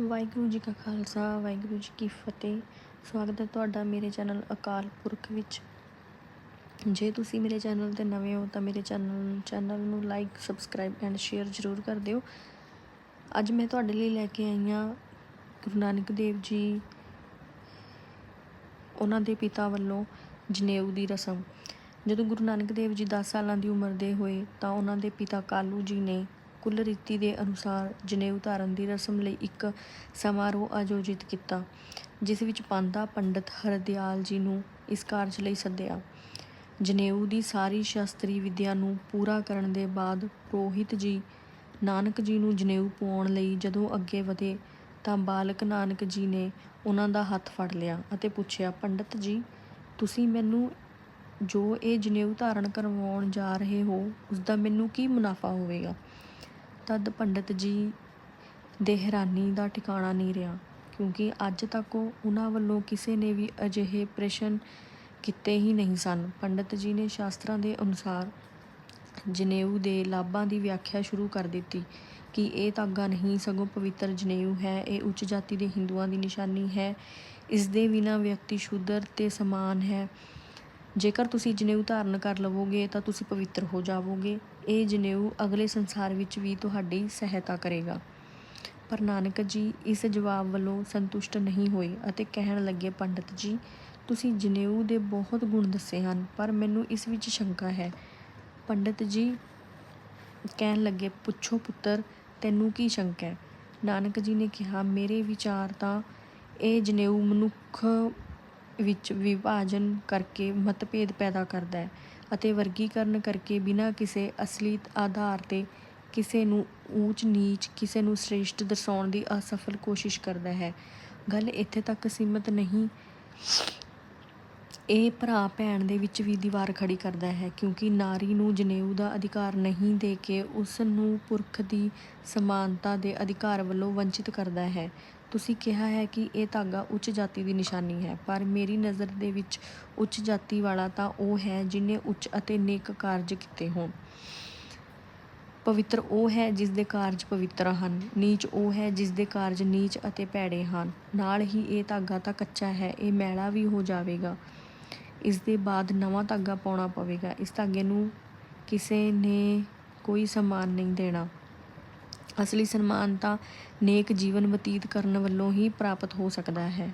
ਵਾਹਿਗੁਰੂ ਜੀ ਕਾ ਖਾਲਸਾ, ਵਾਹਿਗੁਰੂ ਜੀ ਕੀ ਫਤਿਹ। ਸਵਾਗਤ ਹੈ ਤੁਹਾਡਾ ਮੇਰੇ ਚੈਨਲ ਅਕਾਲ ਪੁਰਖ ਵਿੱਚ। ਜੇ ਤੁਸੀਂ ਮੇਰੇ ਚੈਨਲ ਤੇ ਨਵੇਂ ਹੋ ਤਾਂ ਮੇਰੇ ਚੈਨਲ ਚੈਨਲ ਨੂੰ ਲਾਈਕ ਸਬਸਕ੍ਰਾਈਬ ਐਂਡ ਸ਼ੇਅਰ ਜ਼ਰੂਰ ਕਰ ਦਿਓ। ਅੱਜ ਮੈਂ ਤੁਹਾਡੇ ਲਈ ਲੈ ਕੇ ਆਈ ਹਾਂ ਗੁਰੂ ਨਾਨਕ ਦੇਵ ਜੀ, ਉਹਨਾਂ ਦੇ ਪਿਤਾ ਵੱਲੋਂ ਜਨੇਊ ਦੀ ਰਸਮ। ਜਦੋਂ ਗੁਰੂ ਨਾਨਕ ਦੇਵ ਜੀ 10 ਸਾਲਾਂ ਦੀ ਉਮਰ ਦੇ ਹੋਏ ਤਾਂ ਉਹਨਾਂ ਦੇ ਪਿਤਾ ਕਾਲੂ ਜੀ ਨੇ ਕੁੱਲ ਰੀਤੀ ਦੇ ਅਨੁਸਾਰ ਜਨੇਊ ਧਾਰਨ ਦੀ ਰਸਮ ਲਈ ਇੱਕ ਸਮਾਰੋਹ ਆਯੋਜਿਤ ਕੀਤਾ, ਜਿਸ ਵਿੱਚ ਪਾਂਦਾ ਪੰਡਤ ਹਰਦਿਆਲ ਜੀ ਨੂੰ ਇਸ ਕਾਰਜ ਲਈ ਸੱਦਿਆ। ਜਨੇਊ ਦੀ ਸਾਰੀ ਸ਼ਾਸਤਰੀ ਵਿਦਿਆ ਨੂੰ ਪੂਰਾ ਕਰਨ ਦੇ ਬਾਅਦ ਪ੍ਰੋਹਿਤ ਜੀ ਨਾਨਕ ਜੀ ਨੂੰ ਜਨੇਊ ਪਾਉਣ ਲਈ ਜਦੋਂ ਅੱਗੇ ਵਧੇ ਤਾਂ ਬਾਲਕ ਨਾਨਕ ਜੀ ਨੇ ਉਹਨਾਂ ਦਾ ਹੱਥ ਫੜ ਲਿਆ ਅਤੇ ਪੁੱਛਿਆ, ਪੰਡਤ ਜੀ, ਤੁਸੀਂ ਮੈਨੂੰ ਜੋ ਇਹ ਜਨੇਊ ਧਾਰਨ ਕਰਵਾਉਣ ਜਾ ਰਹੇ ਹੋ ਉਸ ਦਾ ਮੈਨੂੰ ਕੀ ਮੁਨਾਫਾ ਹੋਵੇਗਾ? ਤਦ ਪੰਡਤ ਜੀ ਦੇ ਹੈਰਾਨੀ ਦਾ ਟਿਕਾਣਾ ਨਹੀਂ ਰਿਹਾ, ਕਿਉਂਕਿ ਅੱਜ ਤੱਕ ਉਹਨਾਂ ਵੱਲੋਂ ਕਿਸੇ ਨੇ ਵੀ ਅਜਿਹੇ ਪ੍ਰਸ਼ਨ ਕੀਤੇ ਹੀ ਨਹੀਂ ਸਨ। ਪੰਡਤ ਜੀ ਨੇ ਸ਼ਾਸਤਰਾਂ ਦੇ ਅਨੁਸਾਰ ਜਨੇਊ ਦੇ ਲਾਭਾਂ ਦੀ ਵਿਆਖਿਆ ਸ਼ੁਰੂ ਕਰ ਦਿੱਤੀ ਕਿ ਇਹ ਧਾਗਾ ਨਹੀਂ, ਸਗੋਂ ਪਵਿੱਤਰ ਜਨੇਊ ਹੈ, ਇਹ ਉੱਚ ਜਾਤੀ ਦੇ ਹਿੰਦੂਆਂ ਦੀ ਨਿਸ਼ਾਨੀ ਹੈ, ਇਸ ਦੇ ਬਿਨਾਂ ਵਿਅਕਤੀ ਸ਼ੂਦਰ ਤੇ ਸਮਾਨ ਹੈ। ਜੇਕਰ ਤੁਸੀਂ ਜਨੇਊ ਧਾਰਨ ਕਰ ਲਵੋਗੇ, ਤਾਂ ਤੁਸੀਂ ਪਵਿੱਤਰ ਹੋ ਜਾਵੋਗੇ। ਇਹ ਜਨੇਊ ਅਗਲੇ ਸੰਸਾਰ ਵਿੱਚ ਵੀ ਤੁਹਾਡੀ ਸਹਾਇਤਾ ਕਰੇਗਾ। ਪਰ ਨਾਨਕ ਜੀ, ਇਸ ਜਵਾਬ ਵੱਲੋਂ ਸੰਤੁਸ਼ਟ ਨਹੀਂ ਹੋਏ ਅਤੇ ਕਹਿਣ ਲੱਗੇ, ਪੰਡਤ ਜੀ, ਤੁਸੀਂ ਜਨੇਊ ਦੇ ਬਹੁਤ ਗੁਣ ਦੱਸੇ ਹਨ, ਪਰ ਮੈਨੂੰ ਇਸ ਵਿੱਚ ਸ਼ੰਕਾ ਹੈ। ਪੰਡਤ ਜੀ ਕਹਿਣ ਲੱਗੇ, ਪੁੱਛੋ ਪੁੱਤਰ, ਤੈਨੂੰ ਕੀ ਸ਼ੰਕਾ ਹੈ? ਨਾਨਕ ਜੀ ਨੇ ਕਿਹਾ, ਮੇਰੇ ਵਿਚਾਰ ਤਾਂ ਇਹ ਜਨੇਊ ਮਨੁੱਖ ਵਿੱਚ ਵਿਭਾਜਨ ਕਰਕੇ ਮਤਭੇਦ ਪੈਦਾ ਕਰਦਾ ਹੈ ਅਤੇ ਵਰਗੀਕਰਨ ਕਰਕੇ ਬਿਨਾਂ ਕਿਸੇ ਅਸਲੀ ਆਧਾਰ ਤੇ ਕਿਸੇ ਨੂੰ ਊਚ, ਨੀਚ, ਕਿਸੇ ਨੂੰ ਸ੍ਰੇਸ਼ਟ ਦਰਸਾਉਣ ਦੀ ਅਸਫਲ ਕੋਸ਼ਿਸ਼ ਕਰਦਾ ਹੈ। ਗੱਲ ਇੱਥੇ ਤੱਕ ਸੀਮਤ ਨਹੀਂ। ਇਹ ਭਰਾ ਭੈਣ ਦੇ ਵਿੱਚ ਵੀ ਦੀਵਾਰ ਖੜੀ ਕਰਦਾ ਹੈ ਕਿਉਂਕਿ ਨਾਰੀ ਨੂੰ ਜਨੇਊ ਦਾ ਅਧਿਕਾਰ ਨਹੀਂ ਦੇ ਕੇ ਉਸ ਨੂੰ ਪੁਰਖ ਦੀ ਸਮਾਨਤਾ ਦੇ ਅਧਿਕਾਰ ਵੱਲੋਂ ਵੰਚਿਤ ਕਰਦਾ ਹੈ। ਤੁਸੀਂ ਕਿਹਾ ਹੈ ਕਿ ਇਹ ਧਾਗਾ ਉੱਚ ਜਾਤੀ ਦੀ ਨਿਸ਼ਾਨੀ ਹੈ, ਪਰ ਮੇਰੀ ਨਜ਼ਰ ਦੇ ਵਿੱਚ ਉੱਚ ਜਾਤੀ ਵਾਲਾ ਤਾਂ ਉਹ ਹੈ ਜਿਨੇ ਉੱਚ ਅਤੇ ਨੇਕ ਕਾਰਜ ਕੀਤੇ ਹੋਣ। ਪਵਿੱਤਰ ਉਹ ਹੈ ਜਿਸ ਦੇ ਕਾਰਜ ਪਵਿੱਤਰ ਹਨ, ਨੀਚ ਉਹ ਹੈ ਜਿਸ ਦੇ ਕਾਰਜ ਨੀਚ ਅਤੇ ਭੈੜੇ ਹਨ। ਨਾਲ ਹੀ ਇਹ ਧਾਗਾ ਤਾਂ ਕੱਚਾ ਹੈ, ਇਹ ਮੈਲਾ ਵੀ ਹੋ ਜਾਵੇਗਾ। ਇਸ ਦੇ ਬਾਅਦ ਨਵਾਂ ਧਾਗਾ ਪਾਉਣਾ ਪਵੇਗਾ। ਇਸ ਧਾਗੇ ਨੂੰ ਕਿਸੇ ਨੇ ਕੋਈ ਸਮਾਨ ਨਹੀਂ ਦੇਣਾ। ਅਸਲੀ ਸਨਮਾਨ ਤਾਂ ਨੇਕ ਜੀਵਨ ਬਤੀਤ ਕਰਨ ਵੱਲੋਂ ਹੀ ਪ੍ਰਾਪਤ ਹੋ ਸਕਦਾ ਹੈ।